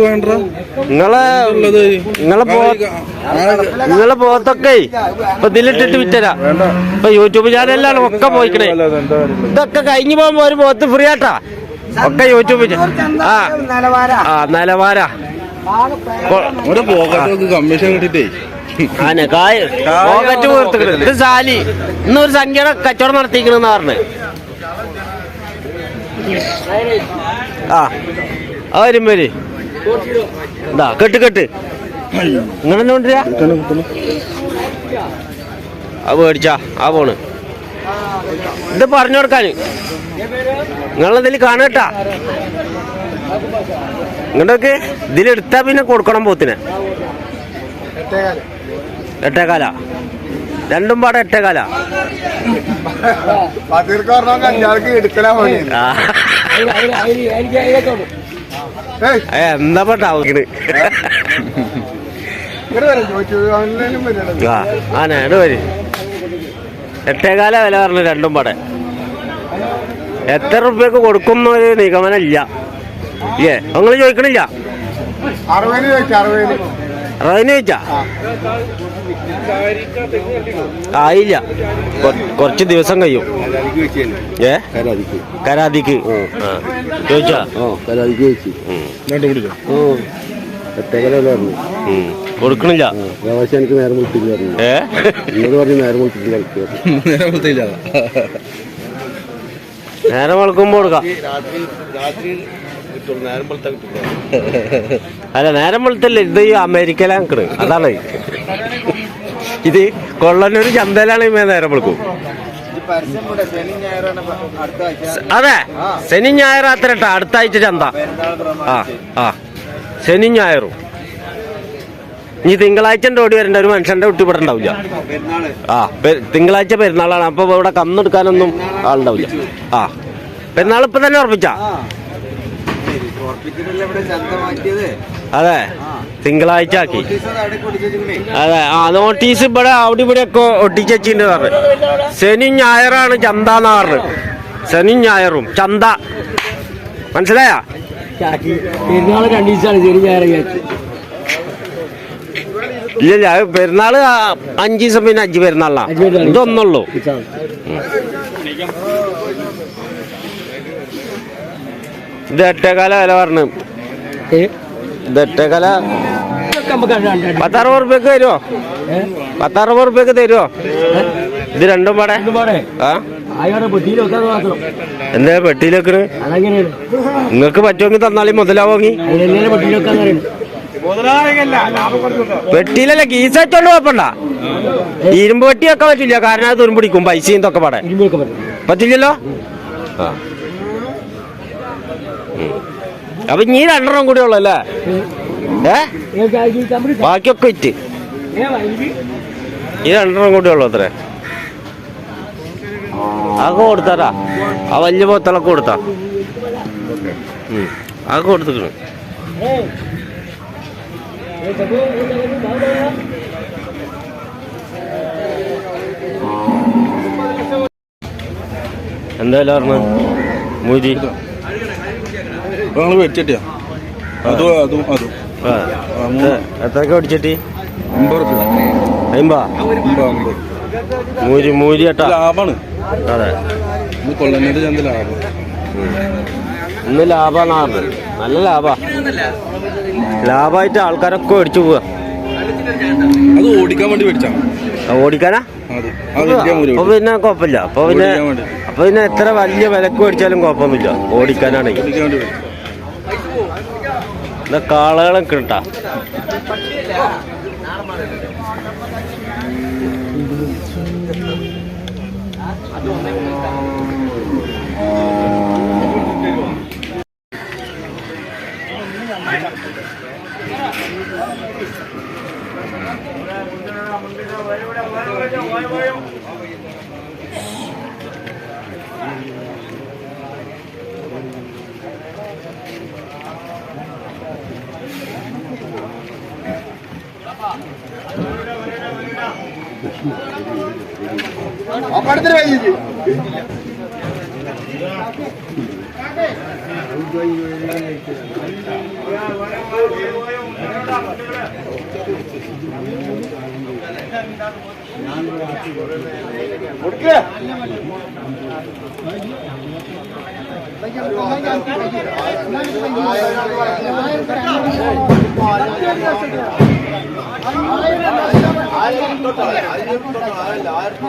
വേണ്ട നിങ്ങളെ നിങ്ങളെ പോ നിങ്ങളെ പോത്തൊക്കെ ഇപ്പൊ ഇതിലിട്ടിട്ട് വിറ്റരാ ഇപ്പൊ യൂട്യൂബ് ചാനലിലാണ് ഒക്കെ പോയിക്കണേ. ഇതൊക്കെ കഴിഞ്ഞു പോകുമ്പോ ഒരു പോത്ത് ഫ്രീ ആട്ടാ. ഒക്കെ യൂട്യൂബ് ആ. ആ നിലവാര. ഒരു പോക്കറ്റ് കമ്മീഷൻ കിട്ടിട്ടേ ആനെ കായ പോക്കറ്റ് വീർത്തിക്കണ്. ഇത് സാലി. ഇന്നൊരു സംഖ്യയുടെ കച്ചവടം നടത്തിക്കണെന്ന് പറഞ്ഞു. ആ ആ വരും വരി. ഇതാ കെട്ട് കെട്ട്. നിങ്ങൾ കൊണ്ടുവരാ? ആ മേടിച്ചാ. ആ പോണ്. ഇത് പറഞ്ഞു കൊടുക്കാന് നിങ്ങളെന്തെങ്കിലും കാണട്ടാ ഇങ്ങോട്ടൊക്കെ. ഇതിലെടുത്താ പിന്നെ കൊടുക്കണം പോത്തിനെ. എട്ടേകാല. രണ്ടും പാടെ എട്ടേകാല. എടുക്കലാ എന്താ വരണം ആ ആ നേട് വരി. എട്ടേകാല വില പറഞ്ഞു രണ്ടും പാടെ. എത്ര റുപ്യക്ക് കൊടുക്കുന്നൊരു നിഗമനം ഇല്ല? ഏ നിങ്ങൾ ചോദിക്കണില്ല? അറുപതിന് ചോദിച്ചു അറുപതിന്. ചോദിച്ചാ ആയില്ല. കുറച്ച് ദിവസം കഴിയും. ഏ? കരാതിക്ക്. ചോദിച്ചാ. കൊടുക്കണില്ല. എനിക്ക് നേരം വിളിച്ചില്ല ഏ? എന്നോട് പറഞ്ഞ് നേരം വിളിച്ചിട്ട് കളിക്കുക നേരെ കൊടുത്തില്ല നേരം രാത്രി കൊടുക്കാം അല്ല നേരം വെളുത്തല്ല? ഇത് അമേരിക്കയിലാണ് അതാണ്. ഇത് കൊള്ളനൊരു ചന്തയിലാണ് ഇമ്മ നേരം വെളുക്കും. അതെ. ശനി ഞായർ അത്ര അടുത്ത ആഴ്ച ചന്ത. ആ ആ. ശനി ഞായറും. ഇനി തിങ്കളാഴ്ച ഓടി വരേണ്ട. ഒരു മനുഷ്യന്റെ കുട്ടി ആ തിങ്കളാഴ്ച പെരുന്നാളാണ്. അപ്പൊ ഇവിടെ കന്നെടുക്കാനൊന്നും ആളുണ്ടാവില്ല. ആ. പെരുന്നാൾ ഇപ്പൊ തന്നെ ഉറപ്പിച്ചാ? അതെ. തിങ്കളാഴ്ച ആക്കി അതെ. ആ നോട്ടീസ് ഇവിടെ അവിടെ ഇവിടെ ഒക്കെ ഒട്ടിച്ചിട്ടുണ്ട് പറഞ്ഞു. ശനി ഞായറാണ് ചന്ത എന്ന് പറഞ്ഞു. ശനി ഞായറും. ചന്ത. മനസ്സിലായാ? പെരുന്നാൾ രണ്ടു ദിവസമാണ് ശരി ഞായറാഴ്ച ഇല്ല അത് പെരുന്നാൾ അഞ്ചു അഞ്ച് ദിവസം പിന്നെ അഞ്ച് പെരുന്നാളാ ഇതൊന്നുള്ളൂ. ഇത് എട്ടേകാല വില പറഞ്ഞു. ഇത് പത്താറുപത് റുപ്യക്ക് തരുമോ പത്തറുപത് റുപ്യക്ക് തരുമോ ഇത് രണ്ടും പാടെ. ആ? എന്താ പെട്ടിയിൽ വെക്കണ്? നിങ്ങക്ക് നിങ്ങൾക്ക് പറ്റുമെങ്കിൽ തന്നാളി മുതലാവോങ്ങി പെട്ടിയിലല്ല വെച്ചോണ്ട് കുഴപ്പണ്ട ഇരുമ്പ് പെട്ടി വെക്കാൻ പറ്റില്ല കാരണം അത് തുരുമ്പിടിക്കും പൈസയും ഇതൊക്കെ പാടെ. പറ്റില്ലല്ലോ? ആ. അപ്പൊ ഇനി രണ്ടെണ്ണം കൂടി ഉള്ളു അല്ലേ ഏ? ബാക്കിയൊക്കെ ഇറ്റ്. ഈ രണ്ടെണ്ണം കൂടി ഉള്ളു അത്രേ. അതൊക്കെ കൊടുത്താടാ ആ വലിയ പോത്തളൊക്കെ കൊടുത്താ. അതൊക്കെ കൊടുത്തിക്കണ് എന്തായാലും പറഞ്ഞു മൂരി നിങ്ങൾ വെച്ചിട്ടാ അതും അതും അതും. എത്രക്ക അടിച്ചിട്ട് അമ്പത് റുപ്യ അമ്പത്? മൂരി മൂരി ഏട്ടാ അതെ. ഇത് കൊള്ളനേന്റെ ചന്ത ലാഭം. ഇന്ന് ലാഭാണ് ആറ് നല്ല ലാഭാ. ലാഭായിട്ട് ആൾക്കാരൊക്കെ മേടിച്ചു പോവാ. അത് ഓടിക്കാൻ വേണ്ടി മേടിച്ചാ. ഓടിക്കാനാ? അപ്പൊ പിന്നെ കുഴപ്പമില്ല. അപ്പൊ പിന്നെ അപ്പൊ പിന്നെ എത്ര വലിയ വിലക്ക് മേടിച്ചാലും കുഴപ്പമൊന്നുമില്ല. ഓടിക്കാനാണെങ്കിൽ. എന്നാ കാളകളൊക്കെ ഇട്ടാ. ഓടിക്കാൻ വേണ്ടി മേടിച്ചു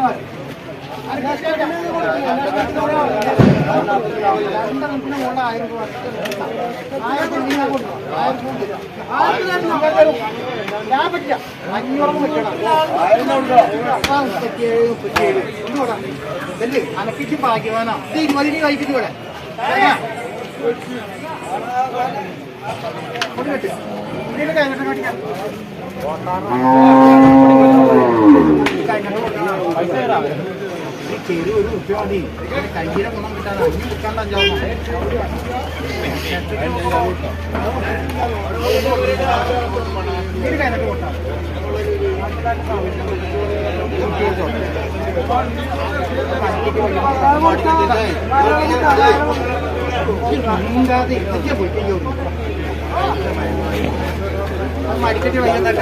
എന്നാ കാളകളൊക്കെ കിട്ടാ അപ്പടുത്തൊരു വൈകി അനക്കിച്ച് ഭാഗ്യവാനാ ഇരുപതിന് കഴിപ്പിച്ചു ഇവിടെ ചെറിയ ഒരു ഉപ്പ മതി കയ്യിലെ ഗുണം കിട്ടാൻ അഞ്ച് കിട്ടാണ്ട് അഞ്ചാവും ഇതിന് കഴിഞ്ഞിട്ട് കൊട്ടാ മടിക്കട്ടി വയ്യതല്ല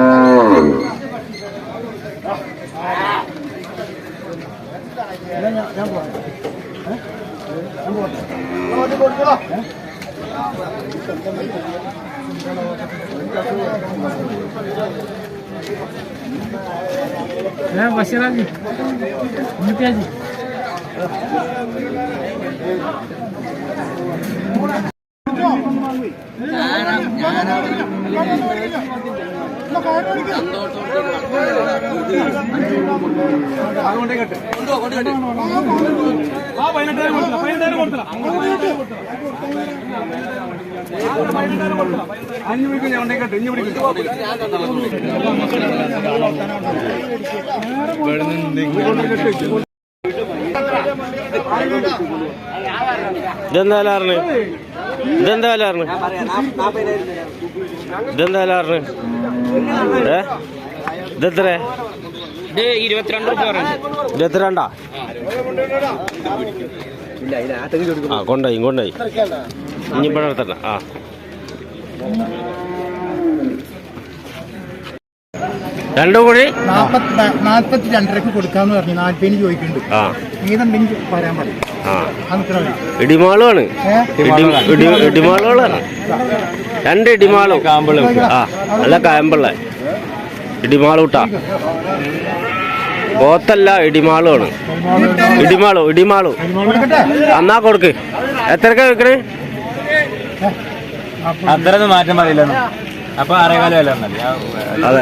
Ya, masih lagi. Mimpi aja. jangan, jangan. ഇതെന്താ ഇതെന്തായാലും പറഞ്ഞു ഇതെന്താ വില പറഞ്ഞു ഇതെന്താ വില പറഞ്ഞു ഏ? ഇതെത്ര ഇത് ഇരുപത്തിരണ്ട് ഇരുപത്തിരണ്ടാ? ആ കൊണ്ടായി കൊണ്ടായി ഇനി നിർത്തണ്ട. ആ. രണ്ടും കൂടി നാൽപ്പത്തി രണ്ടരക്ക് കൊടുക്കാന്ന് പറഞ്ഞു നാൽപ്പതിന് ചോദിക്കുന്നുണ്ട്. ആ. നീതുണ്ടെങ്കിൽ പറയാൻ പറയും. ആ. അത് നിൽക്കണ മതി. ഇടിമാളുമാണ്. ഏ? ഇടി- ഇടി- ഇടിമാളുകളാണ്. രണ്ട് ഇടിമാളും. ആ. നല്ല ഇടിമാളൂട്ടാ. പോത്തല്ല ഇടിമാളുമാണ് ഇടിമാളു ഇടിമാളു. അന്നാ എന്നാ കൊടുക്ക്. എത്രക്കാ വെക്കണേ അത്രയൊന്നും മാറ്റം പറയില്ല അപ്പൊ ആറേകാലം അല്ല അതെ.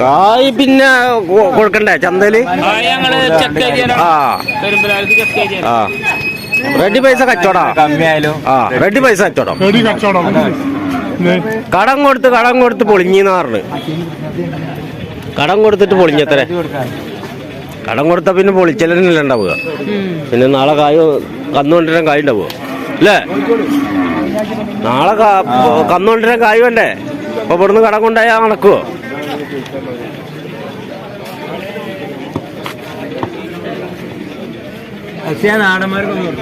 കായ് പിന്നെ കൊടുക്കണ്ടേ ചന്തയിൽ? ഞങ്ങൾ ചെക്ക് ചെയ്ത് ആ. ആ. റെഡി പൈസ കച്ചവടം. കമ്മിയായാലും. ആ റെഡി പൈസ കച്ചവടം. കടം കൊടുത്ത് കടം കൊടുത്ത് പൊളിഞ്ഞിന്ന് പറഞ്ഞു. കടം കൊടുത്തിട്ട് പൊളിഞ്ഞത്രേ. കടം കൊടുത്ത പിന്നെ പൊളിച്ചലല്ലേ ഉണ്ടാവുക. പിന്നെ നാളെ കായ് കന്നുകൊണ്ടിരാൻ കായ് ഉണ്ടാവുക. അല്ലേ? നാളെ കന്നുകൊണ്ടിരാൻ കായ് വേണ്ടേ? അപ്പൊ ഇവിടുന്ന് കടം കൊണ്ടായാ சேதம் ஆட மாதிரி கொஞ்சம்